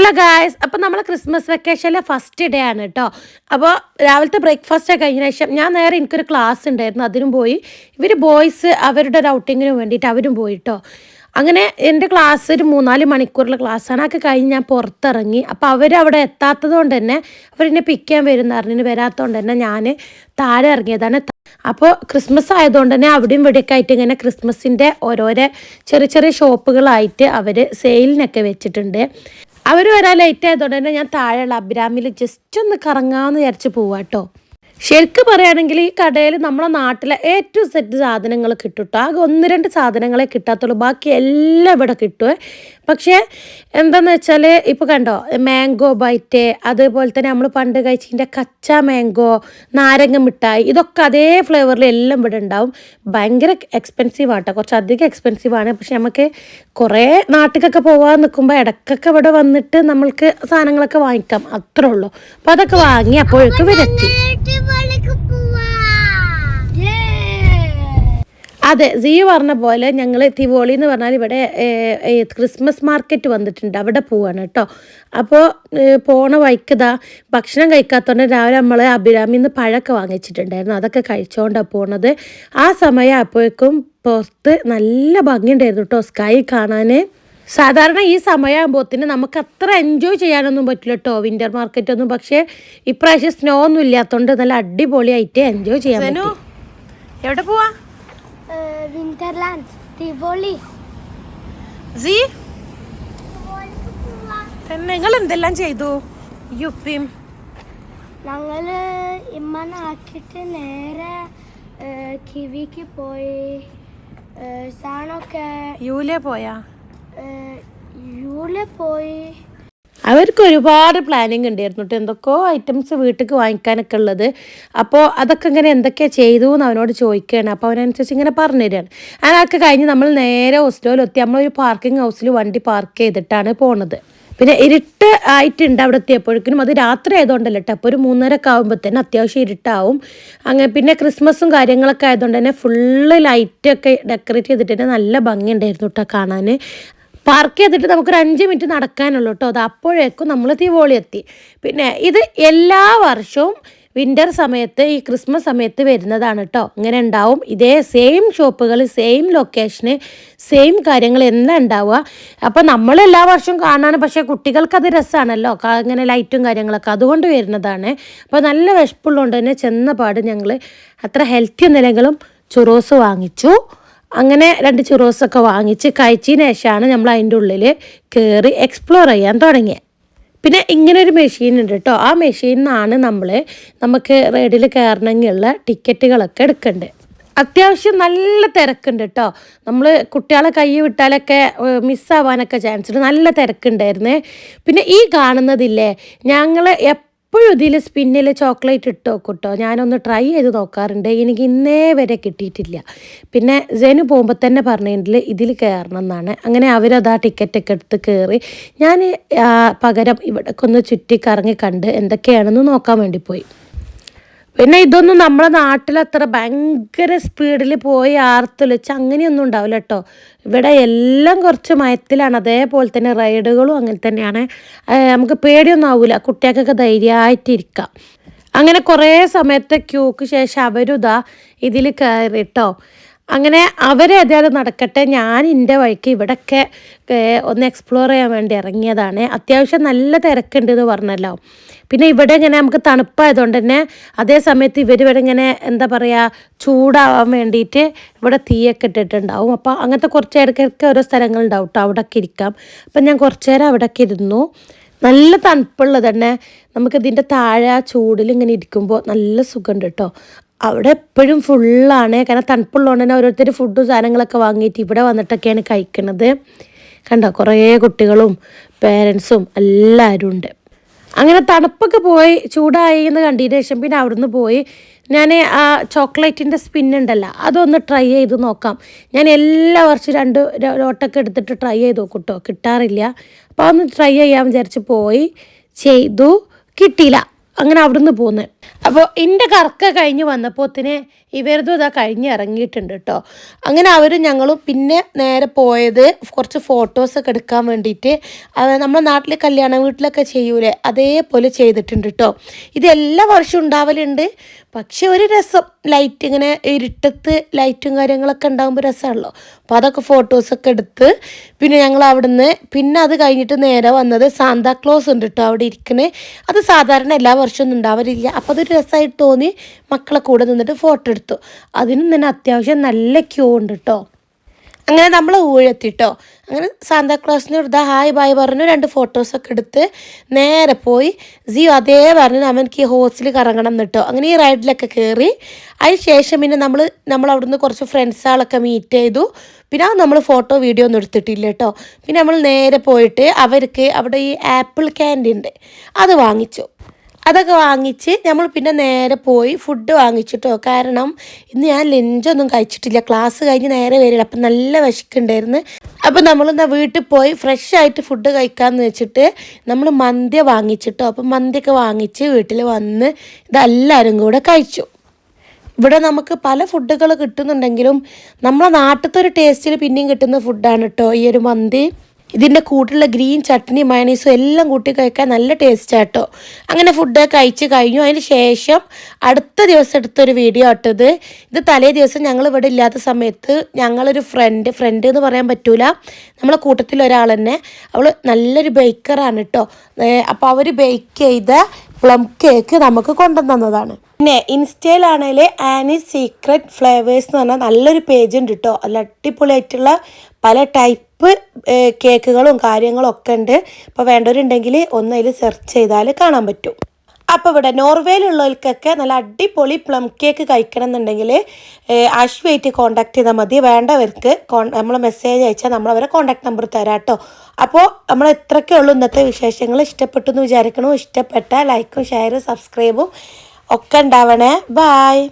Hello guys അപ്പോൾ നമ്മൾ Christmas വെക്കേഷനിലെ first day ആണ് കേട്ടോ അപ്പോൾ രാവിലത്തെ ബ്രേക്ക്ഫാസ്റ്റ് കഴിഞ്ഞ ശേഷം ഞാൻ നേരെ എനിക്കൊരു ക്ലാസ് ഉണ്ടായിരുന്നു. അതിനും പോയി. ഇവർ ബോയ്സ് അവരുടെ ഒരു ഔട്ടിങ്ങിന് വേണ്ടിയിട്ട് അവരും പോയി കേട്ടോ അങ്ങനെ എന്റെ ക്ലാസ് ഒരു മൂന്നാൽ മണിക്കൂറുള്ള ക്ലാസ്സാണ് അതൊക്കെ കഴിഞ്ഞ് ഞാൻ പുറത്തിറങ്ങി. അപ്പോൾ അവർ അവിടെ എത്താത്തത് കൊണ്ട് തന്നെ അവരെന്നെ പിക്ക് ചെയ്യാൻ വരുന്ന അറിഞ്ഞിന് വരാത്തതുകൊണ്ട് തന്നെ ഞാൻ താഴെ ഇറങ്ങിയതാണ്. അപ്പോൾ ക്രിസ്മസ് ആയതുകൊണ്ട് തന്നെ അവിടെയും ഇവിടെയൊക്കെ ആയിട്ട് ഇങ്ങനെ ക്രിസ്മസിന്റെ ഓരോരോ ചെറിയ ചെറിയ ഷോപ്പുകളായിട്ട് അവർ സെയിലിനൊക്കെ വെച്ചിട്ടുണ്ട്. അവർ വരാൻ ലേറ്റ് ആയതുകൊണ്ട് തന്നെ ഞാൻ താഴെയുള്ള അബ്രാമിൽ ജസ്റ്റ് ഒന്ന് കറങ്ങാമെന്ന് വിചാരിച്ച് പോവാട്ടോ ശരിക്കും പറയുകയാണെങ്കിൽ ഈ കടയിൽ നമ്മളെ നാട്ടിലെ ഏറ്റവും സെറ്റ് സാധനങ്ങൾ കിട്ടും ട്ടോ ആകെ ഒന്ന് രണ്ട് സാധനങ്ങളെ കിട്ടാത്തുള്ളൂ. ബാക്കി എല്ലാം ഇവിടെ കിട്ടുമേ പക്ഷേ എന്താണെന്ന് വെച്ചാൽ ഇപ്പോൾ കണ്ടോ മാംഗോ ബൈറ്റ് അതേപോലെ തന്നെ നമ്മൾ പണ്ട് കഴിച്ചതിന്റെ കച്ച മാംഗോ നാരങ്ങ മിഠായി ഇതൊക്കെ അതേ ഫ്ലേവറിൽ എല്ലാം ഇവിടെ ഉണ്ടാവും. ഭയങ്കര എക്സ്പെൻസീവ് ആട്ടോ. കുറച്ച് അധികം എക്സ്പെൻസീവ് ആണ്. പക്ഷെ നമുക്ക് കുറേ നാട്ടിലൊക്കെ പോകാൻ നിൽക്കുമ്പോൾ ഇടക്കൊക്കെ ഇവിടെ വന്നിട്ട് നമ്മൾക്ക് സാധനങ്ങളൊക്കെ വാങ്ങിക്കാം. അത്രേ ഉള്ളൂ. അപ്പോൾ അതൊക്കെ വാങ്ങി അപ്പോഴേക്കും ഇവരെത്തി. അതെ സി പറഞ്ഞ പോലെ ഞങ്ങൾ തിവോളി എന്ന് പറഞ്ഞാൽ ഇവിടെ ക്രിസ്മസ് മാർക്കറ്റ് വന്നിട്ടുണ്ട്. അവിടെ പോവാണ് കേട്ടോ അപ്പോൾ പോണ വൈക്കതാ ഭക്ഷണം കഴിക്കാത്തതുകൊണ്ട് രാവിലെ നമ്മൾ അഭിരാമിൽ നിന്ന് പഴമൊക്കെ വാങ്ങിച്ചിട്ടുണ്ടായിരുന്നു. അതൊക്കെ കഴിച്ചുകൊണ്ടാണ് പോണത്. ആ സമയം അപ്പോഴേക്കും പുറത്ത് നല്ല ഭംഗിയുണ്ടായിരുന്നു കേട്ടോ സ്കൈ കാണാൻ സാധാരണ ഈ സമയമാകുമ്പോഴത്തേന് നമുക്ക് അത്ര എൻജോയ് ചെയ്യാനൊന്നും പറ്റില്ല കേട്ടോ വിന്റർ മാർക്കറ്റ് ഒന്നും. പക്ഷേ ഇപ്രാവശ്യം സ്നോ ഒന്നും ഇല്ലാത്തതുകൊണ്ട് നല്ല അടിപൊളിയായിട്ട് എൻജോയ് ചെയ്യാൻ പറ്റും. എവിടെ പോവാ? വിന്റർലാൻഡ് സി? നിങ്ങൾ എന്തെല്ലാം ചെയ്തു? യുപ്പിയും ഞങ്ങൾ ഇമ്മനെ ആക്കിയിട്ട് നേരെ കിവിക്ക് പോയി. സാണൊക്കെ യൂലെ പോയാ? പോയി. അവർക്ക് ഒരുപാട് പ്ലാനിങ് ഉണ്ടായിരുന്നു കേട്ടോ എന്തൊക്കെയോ ഐറ്റംസ് വീട്ടിലേക്ക് വാങ്ങിക്കാനൊക്കെ ഉള്ളത്. അപ്പോൾ അതൊക്കെ ഇങ്ങനെ എന്തൊക്കെയാണ് ചെയ്തു എന്ന് അവനോട് ചോദിക്കുകയാണ്. അപ്പോൾ അവനനുസരിച്ച് ഇങ്ങനെ പറഞ്ഞു തരികയാണ്. അതൊക്കെ കഴിഞ്ഞ് നമ്മൾ നേരെ ഹോസ്റ്റലിലെത്തി. നമ്മളൊരു പാർക്കിംഗ് ഹൗസിൽ വണ്ടി പാർക്ക് ചെയ്തിട്ടാണ് പോണത്. പിന്നെ ഇരുട്ട് ആയിട്ടുണ്ട് അവിടെ എത്തിയപ്പോഴേക്കും അത് രാത്രി ആയതുകൊണ്ടല്ല കേട്ടോ അപ്പോൾ ഒരു മൂന്നരക്കെ തന്നെ അത്യാവശ്യം ഇരുട്ടാവും. അങ്ങനെ പിന്നെ ക്രിസ്മസും കാര്യങ്ങളൊക്കെ ആയതുകൊണ്ട് തന്നെ ഫുള്ള് ലൈറ്റൊക്കെ ഡെക്കറേറ്റ് ചെയ്തിട്ട് തന്നെ നല്ല ഭംഗിയുണ്ടായിരുന്നു കേട്ടോ കാണാൻ പാർക്ക് ചെയ്തിട്ട് നമുക്കൊരു അഞ്ച് മിനിറ്റ് നടക്കാനുള്ളൂ കേട്ടോ അത് അപ്പോഴേക്കും നമ്മൾ തിവോളി എത്തി. പിന്നെ ഇത് എല്ലാ വർഷവും വിന്റർ സമയത്ത് ഈ ക്രിസ്മസ് സമയത്ത് വരുന്നതാണ് കേട്ടോ ഇങ്ങനെ ഉണ്ടാവും. ഇതേ സെയിം ഷോപ്പുകൾ സെയിം ലൊക്കേഷന് സെയിം കാര്യങ്ങൾ എല്ലാം ഉണ്ടാവുക? അപ്പോൾ നമ്മൾ എല്ലാ വർഷവും കാണാൻ പക്ഷേ കുട്ടികൾക്ക് അത് രസമാണല്ലോ ഇങ്ങനെ ലൈറ്റും കാര്യങ്ങളൊക്കെ അതുകൊണ്ട് വരുന്നതാണ്. അപ്പോൾ നല്ല വിശപ്പുള്ളതുകൊണ്ട് തന്നെ ചെന്ന പാട് ഞങ്ങൾ അത്ര ഹെൽത്തി ഒന്നില്ലെങ്കിലും ചുറോസ് വാങ്ങിച്ചു. അങ്ങനെ രണ്ട് ചുറോസൊക്കെ വാങ്ങിച്ച് കഴിച്ചതിന് ശേഷമാണ് നമ്മൾ അതിന്റെ ഉള്ളിൽ കയറി എക്സ്പ്ലോർ ചെയ്യാൻ തുടങ്ങിയത് പിന്നെ ഇങ്ങനൊരു മെഷീൻ ഉണ്ട് കേട്ടോ. ആ മെഷീനിൽ നിന്നാണ് നമ്മൾ നമുക്ക് റൈഡിൽ കയറണമെങ്കിലുള്ള ടിക്കറ്റുകളൊക്കെ എടുക്കേണ്ടത് അത്യാവശ്യം നല്ല തിരക്കുണ്ട് കേട്ടോ. നമ്മൾ കുട്ടികളെ കൈ വിട്ടാലൊക്കെ മിസ്സാവാനൊക്കെ ചാൻസ് ഉണ്ട്. നല്ല തിരക്കുണ്ടായിരുന്നേ. പിന്നെ ഈ കാണുന്നതില്ലേ ഞങ്ങൾ എപ്പോഴും ഇതിൽ സ്പിന്നിൽ ചോക്ലേറ്റ് ഇട്ടോ കേട്ടോ ഞാനൊന്ന് ട്രൈ ചെയ്ത് നോക്കാറുണ്ട്. എനിക്ക് ഇന്നേ വരെ കിട്ടിയിട്ടില്ല. പിന്നെ ജനു പോകുമ്പോൾ തന്നെ പറഞ്ഞിട്ടുണ്ടെങ്കിൽ ഇതിൽ കയറണം എന്നാണ്. അങ്ങനെ അവരത് ടിക്കറ്റൊക്കെ എടുത്ത് കയറി ഞാൻ പകരം ഇവിടേക്കൊന്ന് ചുറ്റി കറങ്ങി കണ്ട് എന്തൊക്കെയാണെന്ന് നോക്കാൻ വേണ്ടി പോയി. പിന്നെ ഇതൊന്നും നമ്മളെ നാട്ടിൽ അത്ര ഭയങ്കര സ്പീഡിൽ പോയി ആർത്തുലിച്ച് അങ്ങനെയൊന്നും ഉണ്ടാവില്ല കേട്ടോ ഇവിടെ എല്ലാം കുറച്ച് മയത്തിലാണ്. അതേപോലെ തന്നെ റൈഡുകളും അങ്ങനെ തന്നെയാണ്. നമുക്ക് പേടിയൊന്നും ആവില്ല കുട്ടികൾക്കൊക്കെ ധൈര്യമായിട്ടിരിക്കാം അങ്ങനെ കുറേ സമയത്തെ ക്യൂക്ക് ശേഷം അവരുതാ ഇതിൽ ഇതിൽ കയറിട്ടോ. അങ്ങനെ അവരെ അവരേതായാലും നടക്കട്ടെ ഞാൻ എന്റെ വഴിക്ക് ഇവിടെയൊക്കെ ഒന്ന് എക്സ്പ്ലോർ ചെയ്യാൻ വേണ്ടി ഇറങ്ങിയതാണ്. അത്യാവശ്യം നല്ല തിരക്കുണ്ട് എന്ന് പറഞ്ഞല്ലോ. പിന്നെ ഇവിടെ ഇങ്ങനെ നമുക്ക് തണുപ്പായതുകൊണ്ട് തന്നെ അതേ സമയത്ത് ഇവർ ഇവിടെ ഇങ്ങനെ എന്താ പറയുക ചൂടാവാൻ വേണ്ടിയിട്ട് ഇവിടെ തീയൊക്കെ ഇട്ടിട്ടുണ്ടാവും. അപ്പോൾ അങ്ങനത്തെ കുറച്ച് ഇടയ്ക്കൊക്കെ ഓരോ സ്ഥലങ്ങളുണ്ടാവും കേട്ടോ അവിടെയൊക്കെ ഇരിക്കാം. അപ്പം ഞാൻ കുറച്ച് നേരം അവിടെയൊക്കെ ഇരുന്നു. നല്ല തണുപ്പുള്ളത് തന്നെ. നമുക്കിതിന്റെ താഴെ ആ ചൂടിൽ ഇങ്ങനെ ഇരിക്കുമ്പോൾ നല്ല സുഖമുണ്ട് കേട്ടോ അവിടെ എപ്പോഴും ഫുള്ളാണ് കാരണം തണുപ്പുള്ളതുകൊണ്ട് തന്നെ ഓരോരുത്തർ ഫുഡും സാധനങ്ങളൊക്കെ വാങ്ങിയിട്ട് ഇവിടെ വന്നിട്ടൊക്കെയാണ് കഴിക്കുന്നത് കണ്ടോ? കുറേ കുട്ടികളും പേരൻസും എല്ലാവരും ഉണ്ട്. അങ്ങനെ തണുപ്പൊക്കെ പോയി ചൂടായി എന്ന് കണ്ടതിന് ശേഷം പിന്നെ അവിടുന്ന് പോയി. ഞാൻ ആ ചോക്ലേറ്റിന്റെ സ്പിന്നുണ്ടല്ലോ അതൊന്ന് ട്രൈ ചെയ്ത് നോക്കാം. ഞാൻ എല്ലാ വർഷവും രണ്ട് ലോട്ടൊക്കെ എടുത്തിട്ട് ട്രൈ ചെയ്ത് നോക്കും കേട്ടോ കിട്ടാറില്ല. അപ്പോൾ അതൊന്ന് ട്രൈ ചെയ്യാൻ വിചാരിച്ച് പോയി. ചെയ്തു. കിട്ടിയില്ല. അങ്ങനെ അവിടുന്ന് പോന്ന്. അപ്പോൾ എന്റെ കറക്ക കഴിഞ്ഞ് വന്നപ്പോത്തിന് ഇവരതും ഇതാ കഴിഞ്ഞ് ഇറങ്ങിയിട്ടുണ്ട് കേട്ടോ അങ്ങനെ അവരും ഞങ്ങളും പിന്നെ നേരെ പോയത് കുറച്ച് ഫോട്ടോസൊക്കെ എടുക്കാൻ വേണ്ടിയിട്ട് നമ്മുടെ നാട്ടിലെ കല്യാണ വീട്ടിലൊക്കെ ചെയ്യൂലേ? അതേപോലെ ചെയ്തിട്ടുണ്ട് കേട്ടോ ഇത് എല്ലാ വർഷവും ഉണ്ടാവലുണ്ട്. പക്ഷെ ഒരു രസം ലൈറ്റ് ഇങ്ങനെ ഇരുട്ടത്ത് ലൈറ്റും കാര്യങ്ങളൊക്കെ ഉണ്ടാകുമ്പോൾ രസമാണല്ലോ അപ്പോൾ അതൊക്കെ ഫോട്ടോസൊക്കെ എടുത്ത് പിന്നെ ഞങ്ങൾ അവിടുന്ന് പിന്നെ അത് കഴിഞ്ഞിട്ട് നേരെ വന്നത് സാന്താക്ലോസ് ഉണ്ട് കേട്ടോ അവിടെ ഇരിക്കുന്നത് അത് സാധാരണ എല്ലാ വർഷവും ഉണ്ടാവലില്ല. അപ്പോൾ അതൊരു രസമായിട്ട് തോന്നി. മക്കളെ കൂടെ നിന്നിട്ട് ഫോട്ടോ എടുത്തു അതിനും തന്നെ അത്യാവശ്യം നല്ല ക്യൂ ഉണ്ട് കേട്ടോ അങ്ങനെ നമ്മൾ ഊഴെത്തിട്ടോ അങ്ങനെ സാന്താക്ലോസിന് ഇതാ ഹായ് ബായ് പറഞ്ഞു രണ്ട് ഫോട്ടോസൊക്കെ എടുത്ത് നേരെ പോയി. സിയോ അതേ പറഞ്ഞു അവനക്ക് ഈ ഹോസ്റ്റൽ കറങ്ങണം എന്നിട്ടോ അങ്ങനെ ഈ റൈഡിലൊക്കെ കയറി അതിന് ശേഷം പിന്നെ നമ്മൾ നമ്മൾ അവിടുന്ന് കുറച്ച് ഫ്രണ്ട്സുകളൊക്കെ മീറ്റ് ചെയ്തു. പിന്നെ നമ്മൾ ഫോട്ടോ വീഡിയോ ഒന്നും എടുത്തിട്ടില്ല കേട്ടോ പിന്നെ നമ്മൾ നേരെ പോയിട്ട് അവർക്ക് അവിടെ ഈ ആപ്പിൾ ക്യാൻഡി ഉണ്ട്. അത് വാങ്ങിച്ചു. അതൊക്കെ വാങ്ങിച്ച് നമ്മൾ പിന്നെ നേരെ പോയി ഫുഡ് വാങ്ങിച്ചിട്ടോ. കാരണം ഇന്ന് ഞാൻ ലഞ്ചൊന്നും കഴിച്ചിട്ടില്ല. ക്ലാസ് കഴിഞ്ഞ് നേരെ വരില്ല അപ്പം നല്ല വിശക്കുണ്ടായിരുന്നു. അപ്പം നമ്മളെന്താ വീട്ടിൽ പോയി ഫ്രഷ് ആയിട്ട് ഫുഡ് കഴിക്കാമെന്ന് വെച്ചിട്ട് നമ്മൾ മന്തി വാങ്ങിച്ചിട്ടോ. അപ്പം മന്തിയൊക്കെ വാങ്ങിച്ച് വീട്ടിൽ വന്ന് ഇതെല്ലാവരും കൂടെ കഴിച്ചു. ഇവിടെ നമുക്ക് പല ഫുഡുകൾ കിട്ടുന്നുണ്ടെങ്കിലും നമ്മളെ നാട്ടിലത്തെ ഒരു ടേസ്റ്റിൽ പിന്നെയും കിട്ടുന്ന ഫുഡാണ് കേട്ടോ ഈ ഒരു മന്തി. ഇതിന്റെ കൂട്ടിലുള്ള ഗ്രീൻ ചട്നി മയണീസും എല്ലാം കൂട്ടി കഴിക്കാൻ നല്ല ടേസ്റ്റ് ആട്ടോ. അങ്ങനെ ഫുഡ് കഴിച്ച് കഴിഞ്ഞു. അതിന് ശേഷം അടുത്ത ദിവസം എടുത്തൊരു വീഡിയോ ആട്ടത് ഇത്. തലേ ദിവസം ഞങ്ങൾ ഇവിടെ ഇല്ലാത്ത സമയത്ത് ഞങ്ങളൊരു ഫ്രണ്ട് ഫ്രണ്ട് എന്ന് പറയാൻ പറ്റൂല. നമ്മളെ കൂട്ടത്തിൽ ഒരാൾ തന്നെ. അവൾ നല്ലൊരു ബേക്കറാണ് കേട്ടോ അപ്പോൾ അവർ ബേക്ക് ചെയ്ത പ്ലം കേക്ക് നമുക്ക് കൊണ്ടുവന്നതാണ്. പിന്നെ ഇൻസ്റ്റയിലാണെങ്കിൽ ആനി സീക്രട്ട് ഫ്ലേവേഴ്സ് എന്ന് പറഞ്ഞാൽ നല്ലൊരു പേജ് ഉണ്ട് കേട്ടോ നല്ല അടിപൊളിയായിട്ടുള്ള പല ടൈപ്പ് കേക്കുകളും കാര്യങ്ങളും ഒക്കെ ഉണ്ട്. അപ്പോൾ വേണ്ടവരുണ്ടെങ്കിൽ ഒന്ന് അതിൽ സെർച്ച് ചെയ്താൽ കാണാൻ പറ്റും. അപ്പോൾ ഇവിടെ നോർവേയിലുള്ളവർക്കൊക്കെ നല്ല അടിപൊളി പ്ലം കേക്ക് കഴിക്കണം എന്നുണ്ടെങ്കിൽ അശ്വയായിട്ട് കോൺടാക്ട് ചെയ്താൽ മതി. വേണ്ടവർക്ക് നമ്മൾ മെസ്സേജ് അയച്ചാൽ നമ്മൾ അവരെ കോൺടാക്ട് നമ്പർ തരാം കേട്ടോ. അപ്പോൾ നമ്മൾ ഇത്രയൊക്കെ ഉള്ളൂ ഇന്നത്തെ വിശേഷങ്ങൾ. ഇഷ്ടപ്പെട്ടു എന്ന് വിചാരിക്കണു ഇഷ്ടപ്പെട്ട ലൈക്കും ഷെയറും സബ്സ്ക്രൈബും ഒക്കെ ഉണ്ടാവണേ. ബായ്